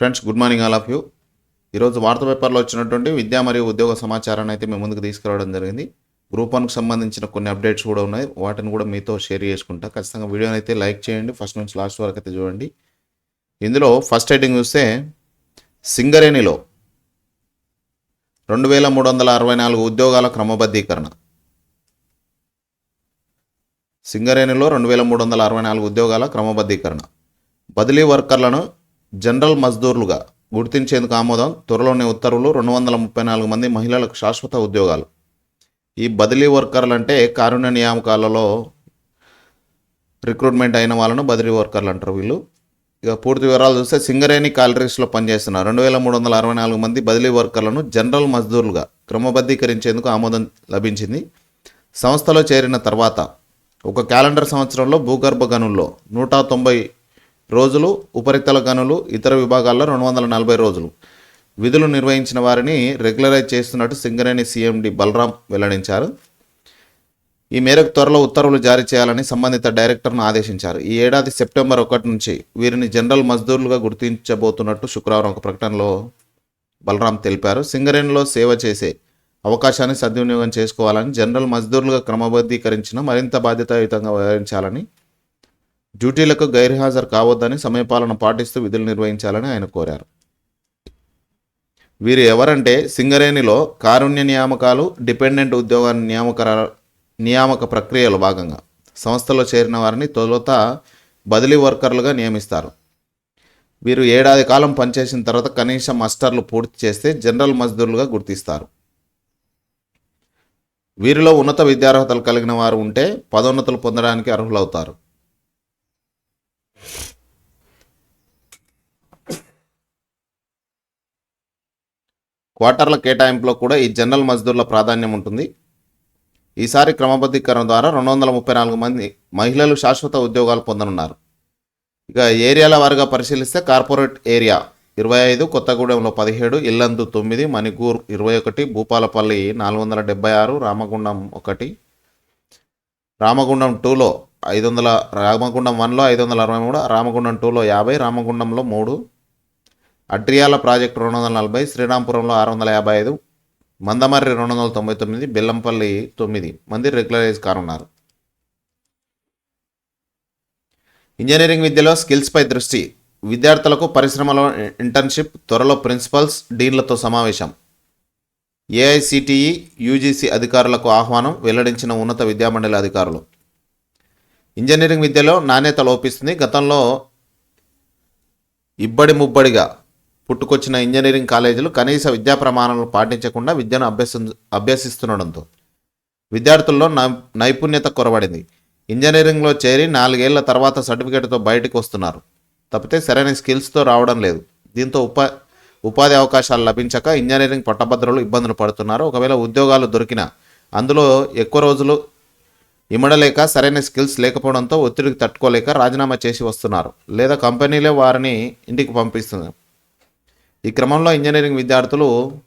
Friends good morning all of you ఈరోజు వార్తా పేపర్లో వచ్చినటువంటి విద్యా మరియు ఉద్యోగ సమాచారాన్ని అయితే మేము ముందుకు తీసుకురావడం జరిగింది. గ్రూప్ వన్కి సంబంధించిన కొన్ని అప్డేట్స్ కూడా ఉన్నాయి. వాటిని కూడా మీతో షేర్ చేసుకుంటా. ఖచ్చితంగా వీడియోని అయితే లైక్ చేయండి. ఫస్ట్ నుంచి లాస్ట్ వరకు అయితే చూడండి. ఇందులో ఫస్ట్ హెడ్డింగ్ చూస్తే సింగరేణిలో రెండు వేల మూడు వందల అరవై నాలుగు ఉద్యోగాల క్రమబద్ధీకరణ. సింగరేణిలో రెండు వేల మూడు వందల అరవై నాలుగు ఉద్యోగాల క్రమబద్ధీకరణ. బదిలీ వర్కర్లను జనరల్ మజ్దూర్లుగా గుర్తించేందుకు ఆమోదం త్వరలోనే ఉత్తర్వులు రెండు వందల ముప్పై నాలుగు మంది మహిళలకు శాశ్వత ఉద్యోగాలు. ఈ బదిలీ వర్కర్లు అంటే కారుణ్య నియామకాలలో రిక్రూట్మెంట్ అయిన వాళ్ళను బదిలీ వర్కర్లు అంటారు వీళ్ళు. ఇక పూర్తి వివరాలు చూస్తే సింగరేణి కాలరీస్లో పనిచేస్తున్న రెండు వేల మూడు వందల అరవై నాలుగు మంది బదిలీ వర్కర్లను జనరల్ మజ్దూర్లుగా క్రమబద్ధీకరించేందుకు ఆమోదం లభించింది. సంస్థలో చేరిన తర్వాత ఒక క్యాలెండర్ సంవత్సరంలో భూగర్భ గనుల్లో నూట తొంభై రోజులు ఉపరితల గనులు ఇతర విభాగాల్లో రెండు వందల నలభై రోజులు. విధులు నిర్వహించిన వారిని రెగ్యులరైజ్ చేస్తున్నట్టు సింగరేణి సీఎండి బలరాం వెల్లడించారు. ఈ మేరకు త్వరలో ఉత్తర్వులు జారీ చేయాలని సంబంధిత డైరెక్టర్ను ఆదేశించారు. ఈ ఏడాది సెప్టెంబర్ ఒకటి నుంచి వీరిని జనరల్ మజ్దూర్లుగా గుర్తించబోతున్నట్టు శుక్రవారం ఒక ప్రకటనలో బలరాం తెలిపారు. సింగరేణిలో సేవ చేసే అవకాశాన్ని సద్వినియోగం చేసుకోవాలని జనరల్ మజ్దూర్లుగా క్రమబద్ధీకరించిన మరింత బాధ్యతాయుతంగా వ్యవహరించాలని డ్యూటీలకు గైర్హాజరు కావద్దని సమయపాలన పాటిస్తూ విధులు నిర్వహించాలని ఆయన కోరారు. వీరు ఎవరంటే సింగరేణిలో కారుణ్య నియామకాలు డిపెండెంట్ ఉద్యోగ నియామక నియామక ప్రక్రియలో భాగంగా సంస్థలో చేరిన వారిని తొలుత బదిలీ వర్కర్లుగా నియమిస్తారు. వీరు ఏడాది కాలం పనిచేసిన తర్వాత కనీసం మస్టర్లు పూర్తి చేస్తే జనరల్ మజ్దూర్లుగా గుర్తిస్తారు. వీరిలో ఉన్నత విద్యార్హతలు కలిగిన వారు ఉంటే పదోన్నతులు పొందడానికి అర్హులవుతారు. క్వార్టర్ల కేటాయింపులో కూడా ఈ జనరల్ మజ్దూర్ల ప్రాధాన్యం ఉంటుంది. ఈసారి క్రమబద్ధీకరణ ద్వారా రెండు వందల ముప్పై నాలుగు మంది మహిళలు శాశ్వత ఉద్యోగాలు పొందనున్నారు. ఇక ఏరియాల వారిగా పరిశీలిస్తే కార్పొరేట్ ఏరియా ఇరవై ఐదు కొత్తగూడెంలో పదిహేడు ఇల్లందు తొమ్మిది మణిగూర్ ఇరవై ఒకటి భూపాలపల్లి నాలుగు వందల డెబ్బై ఆరు రామగుండం ఒకటి. రామగుండం టూలో ఐదు వందల రామగుండం వన్లో ఐదు వందల అరవై మూడు రామగుండం టూలో యాభై రామగుండంలో మూడు. అట్రియాల ప్రాజెక్టు రెండు వందల నలభై శ్రీరాంపురంలో ఆరు వందల యాభై ఐదు మందమర్రి రెండు వందల తొంభై తొమ్మిది బెల్లంపల్లి తొమ్మిది మంది రెగ్యులరైజ్ కానున్నారు ఇంజనీరింగ్ విద్యలో స్కిల్స్పై దృష్టి. విద్యార్థులకు పరిశ్రమలో ఇంటర్న్షిప్ త్వరలో ప్రిన్సిపల్స్ డీన్లతో సమావేశం. ఏఐసిటిఈ యూజీసీ అధికారులకు ఆహ్వానం వెల్లడించిన ఉన్నత విద్యామండలి అధికారులు. ఇంజనీరింగ్ విద్యలో నాణ్యత లోపిస్తుంది. గతంలో ఇబ్బడి ముబ్బడిగా పుట్టుకొచ్చిన ఇంజనీరింగ్ కాలేజీలు కనీస విద్యా ప్రమాణాలను పాటించకుండా విద్యను అభ్యసి అభ్యసిస్తుండడంతో విద్యార్థుల్లో నైపుణ్యత కొరబడింది. ఇంజనీరింగ్లో చేరి నాలుగేళ్ళ తర్వాత సర్టిఫికేట్తో బయటకు వస్తున్నారు. తప్పితే సరైన స్కిల్స్తో రావడం లేదు. దీంతో ఉపా ఉపాధి అవకాశాలు లభించక ఇంజనీరింగ్ పట్టభద్రులు ఇబ్బందులు పడుతున్నారు. ఒకవేళ ఉద్యోగాలు దొరికినా అందులో ఎక్కువ రోజులు ఇమడలేక సరైన స్కిల్స్ లేకపోవడంతో ఒత్తిడికి తట్టుకోలేక రాజీనామా చేసి వస్తున్నారు. లేదా కంపెనీలే వారిని ఇంటికి పంపిస్తుంది. ఈ క్రమంలో ఇంజనీరింగ్ విద్యార్థులు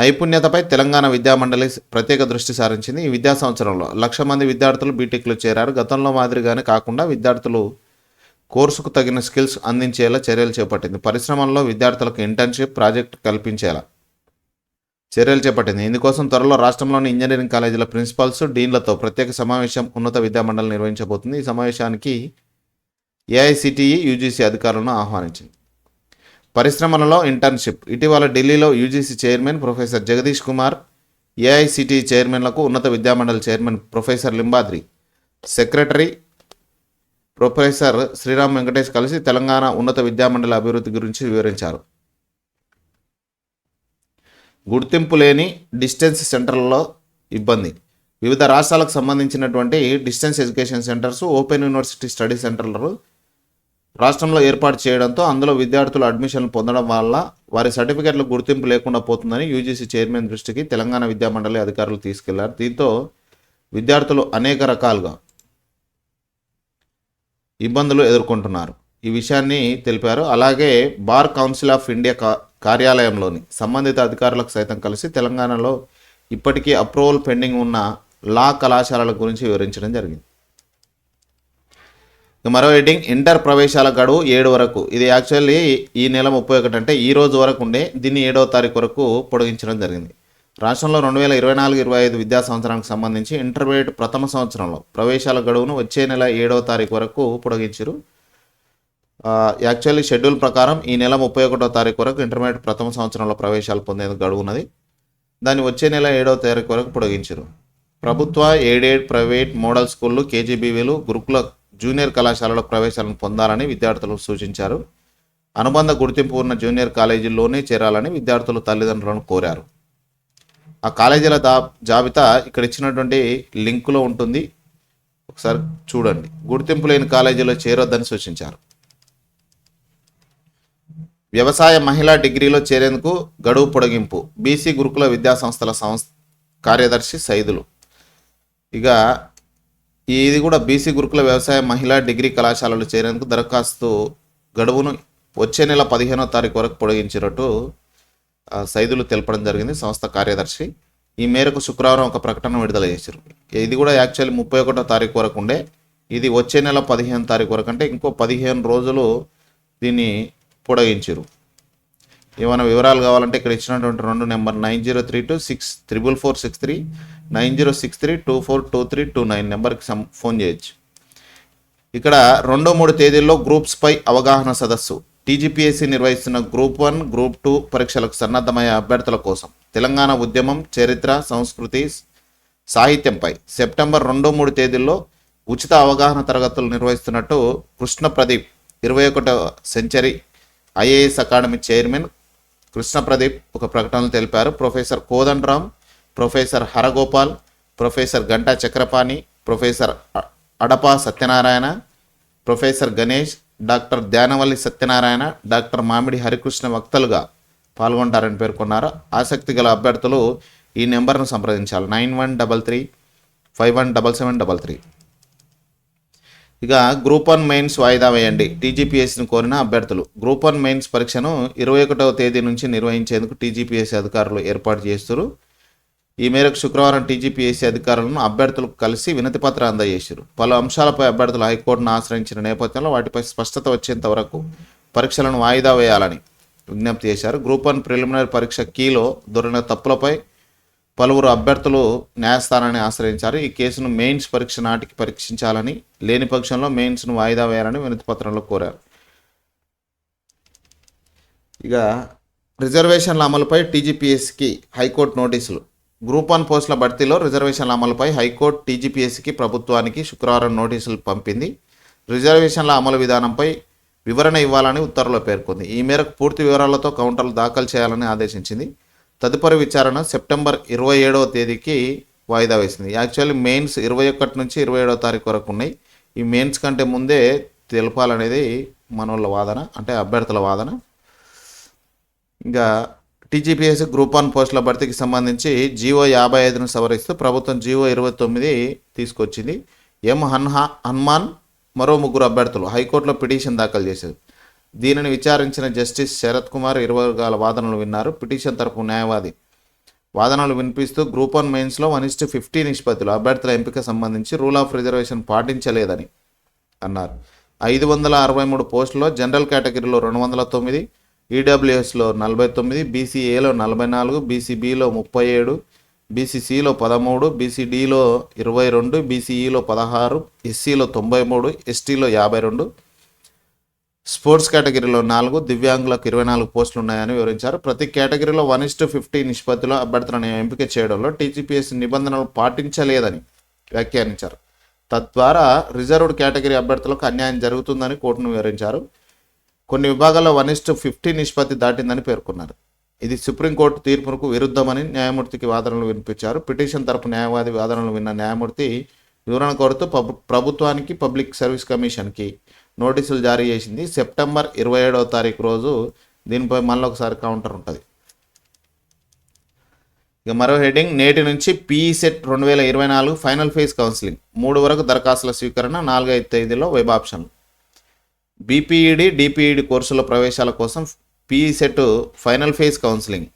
నైపుణ్యతపై తెలంగాణ విద్యామండలి ప్రత్యేక దృష్టి సారించింది. ఈ విద్యా సంవత్సరంలో లక్ష మంది విద్యార్థులు బీటెక్లో చేరారు. గతంలో మాదిరిగానే కాకుండా విద్యార్థులు కోర్సుకు తగిన స్కిల్స్ అందించేలా చర్యలు చేపట్టింది. పరిశ్రమల్లో విద్యార్థులకు ఇంటర్న్షిప్ ప్రాజెక్ట్ కల్పించేలా. చర్యలు చేపట్టింది. ఇందుకోసం త్వరలో రాష్ట్రంలోని ఇంజనీరింగ్ కాలేజీల ప్రిన్సిపాల్స్ డీన్లతో ప్రత్యేక సమావేశం ఉన్నత విద్యామండలి నిర్వహించబోతుంది. ఈ సమావేశానికి ఏఐసిటిఈ యూజీసీ అధికారులను ఆహ్వానించింది. పరిశ్రమలలో ఇంటర్న్షిప్. ఇటీవల ఢిల్లీలో UGC chairman professor Jagadish Kumar AICTE చైర్మన్లకు ఉన్నత విద్యామండలి chairman professor Limbadri secretary professor Sriram Venkatesh కలిసి తెలంగాణ ఉన్నత విద్యామండలి అభివృద్ధి గురించి వివరించారు. గుర్తింపు లేని డిస్టెన్స్ సెంటర్లలో ఇబ్బంది. వివిధ రాష్ట్రాలకు సంబంధించినటువంటి distance education centres open university study సెంటర్లు రాష్ట్రంలో ఏర్పాటు చేయడంతో అందులో విద్యార్థులు అడ్మిషన్లు పొందడం వల్ల వారి సర్టిఫికెట్లు గుర్తింపు లేకుండా పోతుందని యూజీసీ చైర్మన్ దృష్టికి తెలంగాణ విద్యామండలి అధికారులు తీసుకెళ్ళారు. దీంతో విద్యార్థులు అనేక రకాలుగా ఇబ్బందులు ఎదుర్కొంటున్నారు. ఈ విషయాన్ని తెలిపారు. అలాగే బార్ కౌన్సిల్ ఆఫ్ ఇండియా కా- కార్యాలయంలోని సంబంధిత అధికారులకు సైతం కలిసి తెలంగాణలో ఇప్పటికీ అప్రూవల్ పెండింగ్ ఉన్న లా కళాశాలల గురించి వివరించడం జరిగింది. మరో హెడ్డింగ్ ఇంటర్ ప్రవేశాల గడువు ఏడు వరకు. ఇది యాక్చువల్లీ ఈ నెల ముప్పై ఒకటి అంటే ఈ రోజు వరకు ఉండే దీన్ని ఏడవ తారీఖు వరకు పొడిగించడం జరిగింది. రాష్ట్రంలో రెండు వేల ఇరవై నాలుగు ఇరవై ఐదు విద్యా సంవత్సరానికి సంబంధించి ఇంటర్మీడియట్ ప్రథమ సంవత్సరంలో ప్రవేశాల గడువును వచ్చే నెల ఏడవ తారీఖు వరకు పొడిగించారు. యాక్చువల్లీ షెడ్యూల్ ప్రకారం ఈ నెల ముప్పై ఒకటో తారీఖు వరకు ఇంటర్మీడియట్ ప్రథమ సంవత్సరంలో ప్రవేశాలు పొందేందుకు గడువున్నది. దాన్ని వచ్చే నెల ఏడవ తారీఖు వరకు పొడిగించారు ప్రభుత్వ ఎయిడెడ్ ప్రైవేట్ మోడల్ స్కూళ్ళు కేజీబీవీలు గురుకుల జూనియర్ కళాశాలలో ప్రవేశాలను పొందాలని విద్యార్థులకు సూచించారు. అనుబంధ గుర్తింపు ఉన్న జూనియర్ కాలేజీల్లోనే చేరాలని విద్యార్థులు తల్లిదండ్రులను కోరారు. ఆ కాలేజీల దా జాబితా ఇక్కడ ఇచ్చినటువంటి లింకులో ఉంటుంది. ఒకసారి చూడండి. గుర్తింపు లేని కాలేజీలో చేరొద్దని సూచించారు. వ్యవసాయ మహిళా డిగ్రీలో చేరేందుకు గడువు పొడిగింపు. బీసీ గురుకుల విద్యా సంస్థల సంస్థ కార్యదర్శి సైదులు. ఇక ఇది కూడా బీసీ గురుకుల వ్యవసాయ మహిళా డిగ్రీ కళాశాలలో చేరేందుకు దరఖాస్తు గడువును వచ్చే నెల పదిహేనో తారీఖు వరకు పొడిగించినట్టు సైదులు తెలపడం జరిగింది సంస్థ కార్యదర్శి. ఈ మేరకు శుక్రవారం ఒక ప్రకటన విడుదల చేశారు. ఇది కూడా యాక్చువల్లీ ముప్పై ఒకటో తారీఖు వరకు ఉండే. ఇది వచ్చే నెల పదిహేను తారీఖు వరకు అంటే ఇంకో పదిహేను రోజులు దీన్ని పొడగించారు ఏమైనా వివరాలు కావాలంటే ఇక్కడ ఇచ్చినటువంటి రెండు number nine zero three two six triple four six three nine zero six three two four two three two nine నెంబర్కి సం ఫోన్ చేయొచ్చు. ఇక్కడ రెండో మూడు తేదీల్లో గ్రూప్స్పై అవగాహన సదస్సు. టీజీపీఎస్సీ నిర్వహిస్తున్న గ్రూప్ వన్ గ్రూప్ టూ పరీక్షలకు సన్నద్ధమయ్యే అభ్యర్థుల కోసం. తెలంగాణ ఉద్యమం చరిత్ర సంస్కృతి సాహిత్యంపై సెప్టెంబర్ రెండు మూడు తేదీల్లో ఉచిత అవగాహన తరగతులు నిర్వహిస్తున్నట్టు కృష్ణ ప్రదీప్ ఇరవై ఒకటో century IAS academy chairman Krishna Pradeep ఒక ప్రకటనలో తెలిపారు. Professor Kodandaram professor Haragopal professor Ganta Chakrapani professor Adapa Satyanarayana professor Ganesh doctor Dhyanavalli Satyanarayana doctor Mamidi Harikrishna వక్తలుగా పాల్గొంటారని పేర్కొన్నారు. ఆసక్తి గల అభ్యర్థులు ఈ నెంబర్ను సంప్రదించాలి. Nine one double three five one double seven double three. ఇక గ్రూప్ వన్ మెయిన్స్ వాయిదా వేయండి. టీజీపీఎస్ని కోరిన అభ్యర్థులు. గ్రూప్ వన్ మెయిన్స్ పరీక్షను ఇరవై ఒకటవ తేదీ నుంచి నిర్వహించేందుకు టీజీపీఎస్సీ అధికారులు ఏర్పాటు చేస్తారు ఈ మేరకు శుక్రవారం టీజీపీఎస్సీ అధికారులను అభ్యర్థులకు కలిసి వినతి పత్రం అందజేశారు. పలు అంశాలపై అభ్యర్థులు హైకోర్టును ఆశ్రయించిన నేపథ్యంలో వాటిపై స్పష్టత వచ్చేంత వరకు పరీక్షలను వాయిదా వేయాలని విజ్ఞప్తి చేశారు. గ్రూప్ వన్ ప్రిలిమినరీ పరీక్ష కీలో దొరికిన తప్పులపై పలువురు అభ్యర్థులు న్యాయస్థానాన్ని ఆశ్రయించారు. ఈ కేసును మెయిన్స్ పరీక్ష నాటికి పరీక్షించాలని లేని పక్షంలో మెయిన్స్ను వాయిదా వేయాలని వినతి పత్రంలో కోరారు. ఇక రిజర్వేషన్ల అమలుపై టీజీపీఎస్కి హైకోర్టు నోటీసులు. గ్రూప్ వన్ పోస్టుల భర్తీలో రిజర్వేషన్ల అమలుపై హైకోర్టు టీజీపీఎస్కి ప్రభుత్వానికి శుక్రవారం నోటీసులు పంపింది. రిజర్వేషన్ల అమలు విధానంపై వివరణ ఇవ్వాలని ఉత్తర్వులో పేర్కొంది. ఈ మేరకు పూర్తి వివరాలతో కౌంటర్లు దాఖలు చేయాలని ఆదేశించింది. తదుపరి విచారణ సెప్టెంబర్ ఇరవై ఏడవ తేదీకి వాయిదా వేసింది. యాక్చువల్లీ మెయిన్స్ ఇరవై ఒకటి నుంచి ఇరవై ఏడవ తారీఖు వరకు ఉన్నాయి. ఈ మెయిన్స్ కంటే ముందే తెలపాలనేది మనోళ్ళ వాదన అంటే అభ్యర్థుల వాదన. ఇంకా టీజీపీఎస్ గ్రూప్ వన్ పోస్టుల భర్తీకి సంబంధించి జీవో యాభై ఐదును సవరిస్తూ ప్రభుత్వం జీవో ఇరవై తొమ్మిది తీసుకొచ్చింది. ఎం హన్హా హనుమాన్ మరో ముగ్గురు అభ్యర్థులు హైకోర్టులో పిటిషన్ దాఖలు చేశారు. దీనిని విచారించిన జస్టిస్ శరత్ కుమార్ ఇరువర్గాల వాదనలు విన్నారు. పిటిషన్ తరపు న్యాయవాది వాదనలు వినిపిస్తూ గ్రూప్ వన్ మెయిన్స్లో వన్ ఇస్టు ఫిఫ్టీ నిష్పత్తులు అభ్యర్థుల ఎంపిక సంబంధించి రూల్ ఆఫ్ రిజర్వేషన్ పాటించలేదని అన్నారు. ఐదు వందల అరవై మూడు పోస్టుల్లో జనరల్ కేటగిరీలో రెండు వందల తొమ్మిది ఈడబ్ల్యూఎస్లో నలభై తొమ్మిది బీసీఏలో నలభై నాలుగు బీసీబీలో ముప్పై ఏడు బీసీసీలో పదమూడు బీసీడీలో ఇరవై రెండు బీసీఈలో పదహారు ఎస్సీలో తొంభై మూడు ఎస్టీలో యాభై రెండు స్పోర్ట్స్ కేటగిరీలో నాలుగు దివ్యాంగులకు ఇరవై నాలుగు పోస్టులు ఉన్నాయని వివరించారు. ప్రతి కేటగిరీలో వన్ ఇస్టు ఫిఫ్టీ నిష్పత్తిలో అభ్యర్థులను ఎంపిక చేయడంలో టీజీపీఎస్ నిబంధనలు పాటించలేదని వ్యాఖ్యానించారు. తద్వారా రిజర్వ్డ్ కేటగిరీ అభ్యర్థులకు అన్యాయం జరుగుతుందని కోర్టును వివరించారు. కొన్ని విభాగాల్లో వన్ ఇస్టు ఫిఫ్టీ నిష్పత్తి దాటిందని పేర్కొన్నారు. ఇది సుప్రీంకోర్టు తీర్పునకు విరుద్ధమని న్యాయమూర్తికి వాదనలు వినిపించారు. పిటిషన్ తరపు న్యాయవాది వాదనలు విన్న న్యాయమూర్తి వివరణ కోరుతూ ప్రభుత్వానికి పబ్లిక్ సర్వీస్ కమిషన్కి నోటీసులు జారీ చేసింది. సెప్టెంబర్ ఇరవై ఏడవ తారీఖు రోజు దీనిపై మళ్ళీ ఒకసారి కౌంటర్ ఉంటుంది. ఇక మరో హెడ్డింగ్ నేటి నుంచి పీఈ సెట్ రెండు వేల ఇరవై నాలుగు ఫైనల్ ఫేజ్ కౌన్సిలింగ్. మూడు వరకు దరఖాస్తుల స్వీకరణ నాలుగైదు తేదీలో వెబ్ ఆప్షన్లు. బీపీఈడి డిపిఈడి కోర్సుల ప్రవేశాల కోసం PE CET final phase counselling.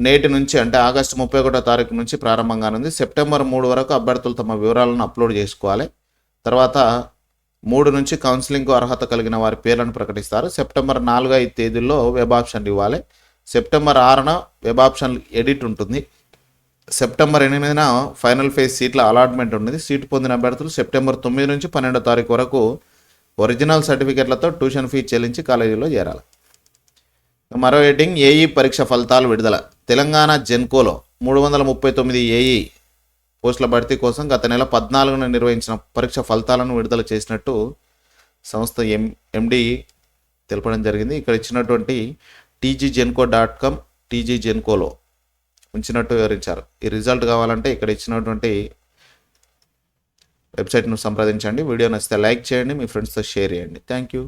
నేటి నుంచి అంటే ఆగస్టు ముప్పై ఒకటో తారీఖు నుంచి ప్రారంభం కానుంది. సెప్టెంబర్ మూడు వరకు అభ్యర్థులు తమ వివరాలను అప్లోడ్ చేసుకోవాలి. తర్వాత మూడు నుంచి కౌన్సిలింగ్కు అర్హత కలిగిన వారి పేర్లను ప్రకటిస్తారు. సెప్టెంబర్ నాలుగు ఐదు తేదీల్లో వెబ్ ఆప్షన్లు ఇవ్వాలి. సెప్టెంబర్ ఆరున వెబ్ ఆప్షన్ ఎడిట్ ఉంటుంది. సెప్టెంబర్ ఎనిమిదిన ఫైనల్ ఫేజ్ సీట్ల అలాట్మెంట్ ఉన్నది సీటు పొందిన అభ్యర్థులు సెప్టెంబర్ తొమ్మిది నుంచి పన్నెండో తారీఖు వరకు ఒరిజినల్ సర్టిఫికెట్లతో ట్యూషన్ ఫీ చెల్లించి కాలేజీలో చేరాలి. మరో హెడ్డింగ్ ఏఈ పరీక్ష ఫలితాలు విడుదల. తెలంగాణ జెన్కోలో మూడు వందల ముప్పై తొమ్మిది ఏఈ పోస్టుల భర్తీ కోసం గత నెల పద్నాలుగున నిర్వహించిన పరీక్ష ఫలితాలను విడుదల చేసినట్టు సంస్థ ఎం ఎండి తెలపడం జరిగింది. ఇక్కడ ఇచ్చినటువంటి TG Genco dot com TG జెన్కోలో ఉంచినట్టు వివరించారు. ఈ రిజల్ట్ కావాలంటే ఇక్కడ ఇచ్చినటువంటి వెబ్సైట్ను సంప్రదించండి. వీడియో నచ్చితే లైక్ చేయండి మీ ఫ్రెండ్స్తో షేర్ చేయండి. Thank you.